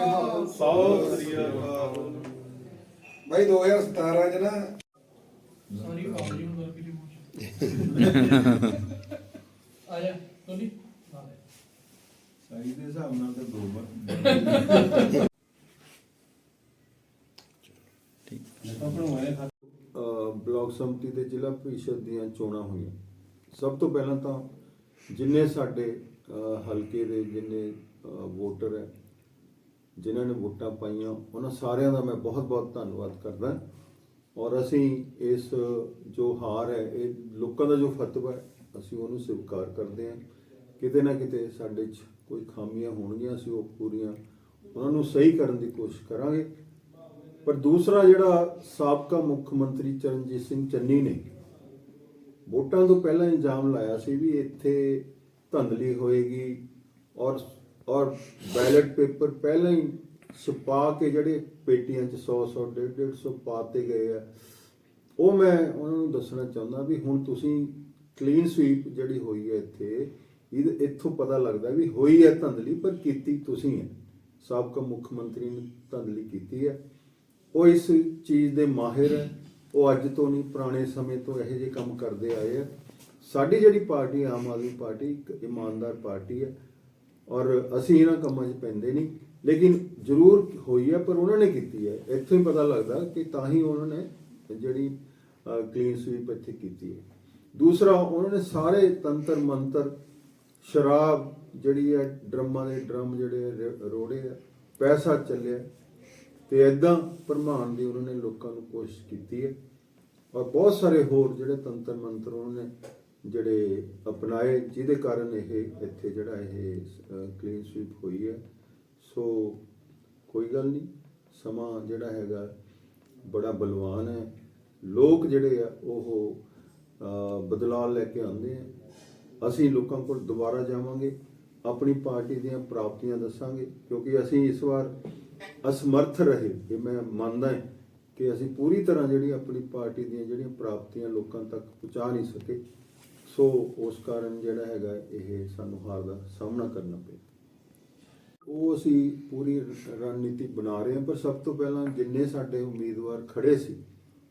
ਅਕਾਲ ਸਤਿ ਸ੍ਰੀ ਅਕਾਲ ਬਾਈ 2017 ਚ ਨਾ ਸਾਰੀ ਕਾਲਜ ਨੂੰ ਕਰਕੇ ਆ ਜਾ ਟੋਨੀ ਆ ਸਾਈ ਦੇ ਹਿਸਾਬ ਨਾਲ ਤਾਂ ਦੋ ਵਾਰ ਅ, ਬਲਾਕ ਸੰਮਤੀ ਤੇ ਜ਼ਿਲ੍ਹਾ ਪ੍ਰੀਸ਼ਦ ਦੀਆਂ ਚੋਣਾਂ ਹੋਈਆਂ। ਸਭ ਤੋਂ ਪਹਿਲਾਂ ਤਾਂ ਜਿੰਨੇ ਸਾਡੇ ਹਲਕੇ ਦੇ ਜਿੰਨੇ ਵੋਟਰ ਹੈ ਜਿਨ੍ਹਾਂ ਨੇ ਵੋਟਾਂ ਪਾਈਆਂ, ਉਹਨਾਂ ਸਾਰਿਆਂ ਦਾ ਮੈਂ ਬਹੁਤ-ਬਹੁਤ ਧੰਨਵਾਦ ਕਰਦਾ। ਔਰ ਅਸੀਂ ਇਸ ਜੋ ਹਾਰ ਹੈ, ਇਹ ਲੋਕਾਂ ਦਾ ਜੋ ਫਤਵਾ ਹੈ, ਅਸੀਂ ਉਹਨੂੰ ਸਵੀਕਾਰ ਕਰਦੇ ਹਾਂ। ਕਿਤੇ ਨਾ ਕਿਤੇ ਸਾਡੇ 'ਚ ਕੋਈ ਖਾਮੀਆਂ ਹੋਣਗੀਆਂ, ਅਸੀਂ ਉਹ ਪੂਰੀਆਂ ਉਹਨਾਂ ਨੂੰ ਸਹੀ ਕਰਨ ਦੀ ਕੋਸ਼ਿਸ਼ ਕਰਾਂਗੇ। ਪਰ ਦੂਸਰਾ ਜਿਹੜਾ ਸਾਬਕਾ ਮੁੱਖ ਮੰਤਰੀ ਚਰਨਜੀਤ ਸਿੰਘ ਚੰਨੀ ਨੇ ਵੋਟਾਂ ਤੋਂ ਪਹਿਲਾਂ ਇਲਜ਼ਾਮ ਲਾਇਆ ਸੀ ਵੀ ਇੱਥੇ ਧੰਦਲੀ ਹੋਏਗੀ ਔਰ ਔਰ ਬੈਲਟ ਪੇਪਰ ਪਹਿਲਾਂ ਹੀ ਛਪਾ ਕੇ ਜਿਹੜੇ ਪੇਟੀਆਂ 'ਚ 100 100 150 150 ਪਾਤੇ ਗਏ ਆ। ਉਹ ਮੈਂ ਉਹਨਾਂ ਨੂੰ ਦੱਸਣਾ ਚਾਹੁੰਦਾ ਵੀ ਹੁਣ ਤੁਸੀਂ ਕਲੀਨ ਸਵੀਪ ਜਿਹੜੀ ਹੋਈ ਹੈ ਇੱਥੇ, ਇਹਦੇ ਇੱਥੋਂ ਪਤਾ ਲੱਗਦਾ ਵੀ ਹੋਈ ਹੈ ਧੰਦਲੀ, ਪਰ ਕੀਤੀ ਤੁਸੀਂ ਹੈ। ਸਾਬਕਾ ਮੁੱਖ ਮੰਤਰੀ ਨੇ ਧੰਦਲੀ ਕੀਤੀ ਹੈ। ਉਹ ਇਸ ਚੀਜ਼ ਦੇ ਮਾਹਿਰ ਹੈ। ਉਹ ਅੱਜ ਤੋਂ ਨਹੀਂ, ਪੁਰਾਣੇ ਸਮੇਂ ਤੋਂ ਇਹੋ ਜਿਹੇ ਕੰਮ ਕਰਦੇ ਆਏ ਆ। ਸਾਡੀ ਜਿਹੜੀ ਪਾਰਟੀ, ਆਮ ਆਦਮੀ ਪਾਰਟੀ, ਇੱਕ ਇਮਾਨਦਾਰ ਪਾਰਟੀ ਹੈ। ਔਰ ਅਸੀਂ ਇਹਨਾਂ ਕੰਮਾਂ 'ਚ ਪੈਂਦੇ ਨਹੀਂ। ਲੇਕਿਨ ਜ਼ਰੂਰ ਹੋਈ ਹੈ ਪਰ ਉਹਨਾਂ ਨੇ ਕੀਤੀ ਹੈ ਇੱਥੋਂ ਹੀ ਪਤਾ ਲੱਗਦਾ ਕਿ ਤਾਂ ਹੀ ਉਹਨਾਂ ਨੇ ਜਿਹੜੀ ਕਲੀਨ ਸਵੀਪ ਇੱਥੇ ਕੀਤੀ ਹੈ ਦੂਸਰਾ, ਉਹਨਾਂ ਨੇ ਸਾਰੇ ਤੰਤਰ, ਮੰਤਰ, ਸ਼ਰਾਬ ਜਿਹੜੀ ਹੈ ਡਰਮਾਂ ਦੇ ਡਰਮ ਜਿਹੜੇ ਰੋੜੇ ਆ, ਪੈਸਾ ਚੱਲਿਆ। ਤੇ ਐਦਾਂ ਭਰਮਾਉਣ ਦੀ ਉਹਨਾਂ ਨੇ ਲੋਕਾਂ ਨੂੰ ਕੋਸ਼ਿਸ਼ ਕੀਤੀ ਹੈ ਔਰ ਬਹੁਤ ਸਾਰੇ ਹੋਰ ਜਿਹੜੇ ਤੰਤਰ, ਮੰਤਰ ਉਹਨਾਂ ਨੇ ਜਿਹੜੇ ਅਪਣਾਏ, ਜਿਹਦੇ ਕਾਰਨ ਇਹ ਇੱਥੇ ਜਿਹੜਾ ਇਹ ਕਲੀਨ ਸਵੀਪ ਹੋਈ ਹੈ। ਸੋ ਕੋਈ ਗੱਲ ਨਹੀਂ, ਸਮਾਂ ਜਿਹੜਾ ਹੈਗਾ ਬੜਾ ਬਲਵਾਨ ਹੈ। ਲੋਕ ਜਿਹੜੇ ਆ, ਉਹ ਬਦਲਾਅ ਲੈ ਕੇ ਆਉਂਦੇ ਆ। ਅਸੀਂ ਲੋਕਾਂ ਕੋਲ ਦੁਬਾਰਾ ਜਾਵਾਂਗੇ, ਆਪਣੀ ਪਾਰਟੀ ਦੀਆਂ ਪ੍ਰਾਪਤੀਆਂ ਦੱਸਾਂਗੇ, ਕਿਉਂਕਿ ਅਸੀਂ ਇਸ ਵਾਰ ਅਸਮਰਥ ਰਹੇ ਇਹ ਮੈਂ ਮੰਨਦਾ ਹਾਂ ਕਿ ਅਸੀਂ ਪੂਰੀ ਤਰ੍ਹਾਂ ਜਿਹੜੀ ਆਪਣੀ ਪਾਰਟੀ ਦੀਆਂ ਜਿਹੜੀਆਂ ਪ੍ਰਾਪਤੀਆਂ ਲੋਕਾਂ ਤੱਕ ਪਹੁੰਚਾ ਨਹੀਂ ਸਕੇ। ਸੋ ਉਸ ਕਾਰਨ ਜਿਹੜਾ ਹੈਗਾ ਇਹ ਸਾਨੂੰ ਹਾਰ ਦਾ ਸਾਹਮਣਾ ਕਰਨਾ ਪਿਆ। ਉਹ ਅਸੀਂ ਪੂਰੀ ਰਣਨੀਤੀ ਬਣਾ ਰਹੇ ਹਾਂ, ਪਰ ਸਭ ਤੋਂ ਪਹਿਲਾਂ ਜਿੰਨੇ ਸਾਡੇ ਉਮੀਦਵਾਰ ਖੜੇ ਸੀ,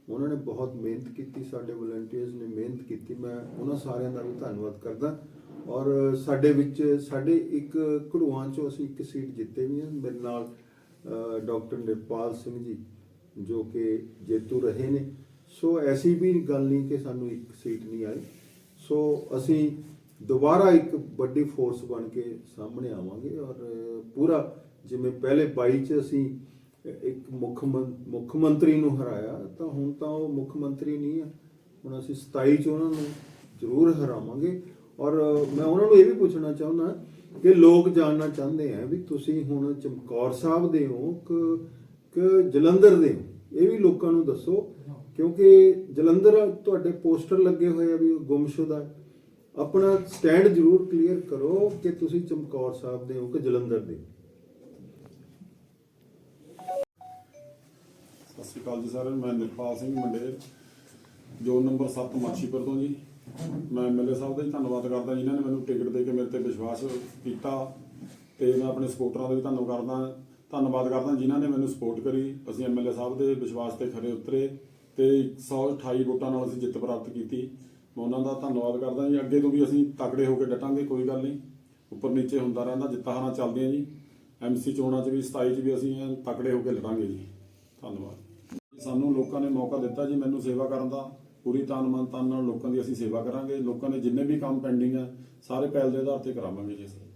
ਉਹਨਾਂ ਨੇ ਬਹੁਤ ਮਿਹਨਤ ਕੀਤੀ, ਸਾਡੇ ਵਲੰਟੀਅਰਸ ਨੇ ਮਿਹਨਤ ਕੀਤੀ। ਮੈਂ ਉਹਨਾਂ ਸਾਰਿਆਂ ਦਾ ਵੀ ਧੰਨਵਾਦ ਕਰਦਾ। ਔਰ ਸਾਡੇ ਵਿੱਚ, ਸਾਡੇ ਇੱਕ ਘੜੂਆਂ ਚੋਂ ਅਸੀਂ ਇੱਕ ਸੀਟ ਜਿੱਤੇ ਵੀ ਹਾਂ। ਮੇਰੇ ਨਾਲ ਡਾਕਟਰ ਨਿਰਪਾਲ ਸਿੰਘ ਜੀ, ਜੋ ਕਿ ਜੇਤੂ ਰਹੇ ਨੇ। ਸੋ ਐਸੀ ਵੀ ਗੱਲ ਨਹੀਂ ਕਿ ਸਾਨੂੰ ਇੱਕ ਸੀਟ ਨਹੀਂ ਆਈ। ਸੋ ਅਸੀਂ ਦੁਬਾਰਾ ਇੱਕ ਵੱਡੀ ਫੋਰਸ ਬਣ ਕੇ ਸਾਹਮਣੇ ਆਵਾਂਗੇ ਔਰ ਪੂਰਾ ਜਿਵੇਂ ਪਹਿਲੇ 22 ਚ ਅਸੀਂ ਇੱਕ ਮੁੱਖ ਮੰ- ਮੁੱਖ ਮੰਤਰੀ ਨੂੰ ਹਰਾਇਆ, ਤਾਂ ਹੁਣ ਤਾਂ ਉਹ ਮੁੱਖ ਮੰਤਰੀ ਨਹੀਂ ਹੈ ਹੁਣ ਅਸੀਂ 27 ਚ ਉਹਨਾਂ ਨੂੰ ਜ਼ਰੂਰ ਹਰਾਵਾਂਗੇ ਔਰ ਮੈਂ ਉਹਨਾਂ ਨੂੰ ਇਹ ਵੀ ਪੁੱਛਣਾ ਚਾਹੁੰਦਾ ਕਿ ਲੋਕ ਜਾਣਨਾ ਚਾਹੁੰਦੇ ਆ ਵੀ ਤੁਸੀਂ ਹੁਣ ਚਮਕੌਰ ਸਾਹਿਬ ਦੇ ਹੋ ਕਿ ਜਲੰਧਰ ਦੇ ਹੋ? ਇਹ ਵੀ ਲੋਕਾਂ ਨੂੰ ਦੱਸੋ ਕਿਉਂਕਿ ਜਲੰਧਰ ਤੁਹਾਡੇ ਪੋਸਟਰ ਲੱਗੇ ਹੋਏ ਆ ਵੀ ਉਹ ਗੁੰਮਸ਼ੁਦਾ ਹੈ। ਆਪਣਾ ਸਟੈਂਡ ਜ਼ਰੂਰ ਕਲੀਅਰ ਕਰੋ ਕਿ ਤੁਸੀਂ ਚਮਕੌਰ ਸਾਹਿਬ ਦੇ ਹੋ ਕਿ ਜਲੰਧਰ ਦੇ ਸਤਿ ਸ੍ਰੀ ਅਕਾਲ ਜੀ ਸਰ ਮੈਂ ਨਿਰਪਾਲ ਸਿੰਘ ਮੰਡੇਰ ਜੋਨ ਨੰਬਰ 7 ਮਾਛੀਪੁਰ ਤੋਂ ਜੀ। ਮੈਂ ਐਮਐਲਏ ਸਾਹਿਬ ਦਾ ਜੀ, ਧੰਨਵਾਦ ਕਰਦਾ ਜਿਨ੍ਹਾਂ ਨੇ ਮੈਨੂੰ ਟਿਕਟ ਦੇ ਕੇ ਮੇਰੇ ਤੇ ਵਿਸ਼ਵਾਸ ਕੀਤਾ ਤੇ ਮੈਂ ਆਪਣੇ ਸਪੋਰਟਰਾਂ ਦਾ ਵੀ ਧੰਨਵਾਦ ਕਰਦਾ ਧੰਨਵਾਦ ਕਰਦਾ ਜਿਨ੍ਹਾਂ ਨੇ ਮੈਨੂੰ ਸਪੋਰਟ ਕਰੀ। ਅਸੀਂ ਐਮਐਲਏ ਸਾਹਿਬ ਦੇ ਵਿਸ਼ਵਾਸ ਤੇ ਖਰੇ ਉਤਰੇ। ਤੇ 128 ਵੋਟਾਂ ਨਾਲ ਅਸੀਂ ਜਿੱਤ ਪ੍ਰਾਪਤ ਕੀਤੀ। ਮੈਂ ਉਹਨਾਂ ਦਾ ਧੰਨਵਾਦ ਕਰਦਾ ਜੀ। ਅੱਗੇ ਤੋਂ ਵੀ ਅਸੀਂ ਤਕੜੇ ਹੋ ਕੇ ਡਟਾਂਗੇ, ਕੋਈ ਗੱਲ ਨਹੀਂ। ਉੱਪਰ ਨੀਚੇ ਹੁੰਦਾ ਰਹਿੰਦਾ, ਜਿੱਤਾਂ ਹਾਰਾਂ ਚੱਲਦੀਆਂ ਜੀ। ਐਮਸੀ ਚੋਣਾਂ 'ਚ ਵੀ 27 'ਚ ਵੀ ਅਸੀਂ ਤਕੜੇ ਹੋ ਕੇ ਲੜਾਂਗੇ ਜੀ। ਧੰਨਵਾਦ। ਸਾਨੂੰ ਲੋਕਾਂ ਨੇ ਮੌਕਾ ਦਿੱਤਾ ਜੀ ਮੈਨੂੰ ਸੇਵਾ ਕਰਨ ਦਾ। ਪੂਰੀ ਤਨ ਮਨ ਤਨ ਨਾਲ ਲੋਕਾਂ ਦੀ ਅਸੀਂ ਸੇਵਾ ਕਰਾਂਗੇ। ਲੋਕਾਂ ਦੇ ਜਿੰਨੇ ਵੀ ਕੰਮ ਪੈਂਡਿੰਗ ਆ, ਸਾਰੇ ਪਹਿਲ ਦੇ ਆਧਾਰ ਤੇ ਕਰਾਵਾਂਗੇ ਜੀ ਅਸੀਂ।